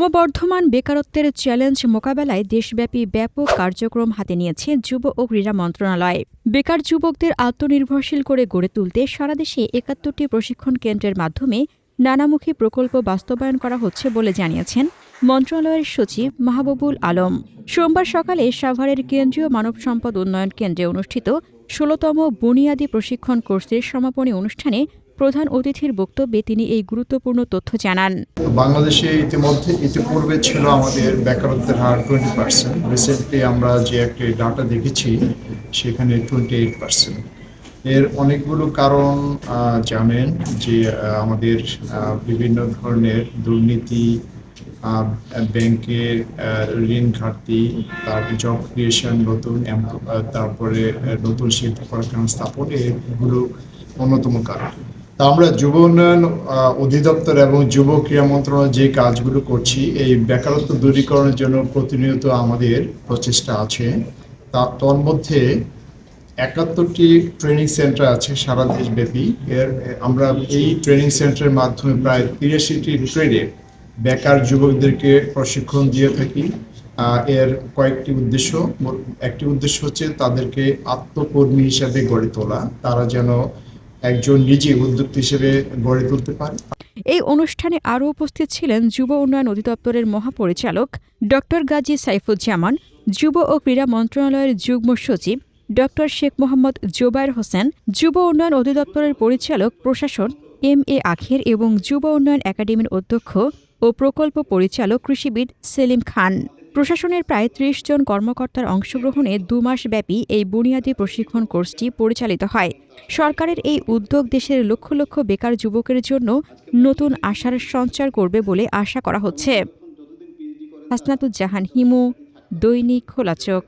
ক্রমবর্ধমান বেকারত্বের চ্যালেঞ্জ মোকাবেলায় দেশব্যাপী ব্যাপক কার্যক্রম হাতে নিয়েছে যুব ও ক্রীড়া মন্ত্রণালয়। বেকার যুবকদের আত্মনির্ভরশীল করে গড়ে তুলতে সারা দেশে একাত্তরটি প্রশিক্ষণ কেন্দ্রের মাধ্যমে নানামুখী প্রকল্প বাস্তবায়ন করা হচ্ছে বলে জানিয়েছেন মন্ত্রণালয়ের সচিব মাহবুবুল আলম। সোমবার সকালে সাভারের কেন্দ্রীয় মানব সম্পদ উন্নয়ন কেন্দ্রে অনুষ্ঠিত ষোলতম বুনিয়াদী প্রশিক্ষণ কোর্সের সমাপনী অনুষ্ঠানে প্রধান অতিথির বক্তব্যে তিনি এই গুরুত্বপূর্ণ তথ্য জানান। বাংলাদেশে ইতিমধ্যে, ইতিপূর্বে ছিল আমাদের বেকারত্বের হার টোয়েন্টি পার্সেন্ট রিসেন্টলি আমরা যে একটি ডাটা দেখেছি, সেখানে টোয়েন্টি এইট পার্সেন্ট এর অনেকগুলো কারণ জানেন যে আমাদের বিভিন্ন ধরনের দুর্নীতি ব্যাংকের ঋণ ঘাটতি তারপরে জব ক্রিয়েশন নতুন তারপরে নতুন শিল্প কারখানা স্থাপন এগুলো অন্যতম কারণ। তা আমরা যুব উন্নয়ন অধিদপ্তর এবং যুব ক্রীড়া মন্ত্রণালয় যে কাজগুলো করছি, এই বেকারত্ব দূরীকরণের জন্য প্রতিনিয়ত আমাদের প্রচেষ্টা আছে। তা তন্মধ্যে একাত্তরটি ট্রেনিং সেন্টার আছে সারা দেশব্যাপী। এর, আমরা এই ট্রেনিং সেন্টারের মাধ্যমে প্রায় তিরাশিটি ট্রেডে বেকার যুবকদেরকে প্রশিক্ষণ দিয়ে থাকি। এর কয়েকটি উদ্দেশ্য একটি উদ্দেশ্য হচ্ছে তাদেরকে আত্মকর্মী হিসাবে গড়ে তোলা। তারা যেন একজন নিজে উদ্যোক্তা হিসেবে গড়ে তুলতে পারে। এই অনুষ্ঠানে আরও উপস্থিত ছিলেন যুব উন্নয়ন অধিদপ্তরের মহাপরিচালক ডক্টর গাজী সাইফুজ্জামান যুব ও ক্রীড়া মন্ত্রণালয়ের যুগ্ম সচিব ডক্টর শেখ মোহাম্মদ জোবায়ের হোসেন, যুব উন্নয়ন অধিদপ্তরের পরিচালক, প্রশাসন এম এ আখের এবং যুব উন্নয়ন একাডেমির অধ্যক্ষ ও প্রকল্প পরিচালক কৃষিবিদ সেলিম খান। প্রশাসনের প্রায় ত্রিশ জন কর্মকর্তার অংশগ্রহণে দু মাস ব্যাপী এই বুনিয়াদী প্রশিক্ষণ কোর্সটি পরিচালিত হয়। সরকারের এই উদ্যোগ দেশের লক্ষ লক্ষ বেকার যুবকের জন্য নতুন আশার সঞ্চার করবে বলে আশা করা হচ্ছে। হাসনাতুজ্জাহান হিমু, দৈনিক খোলা চোখ।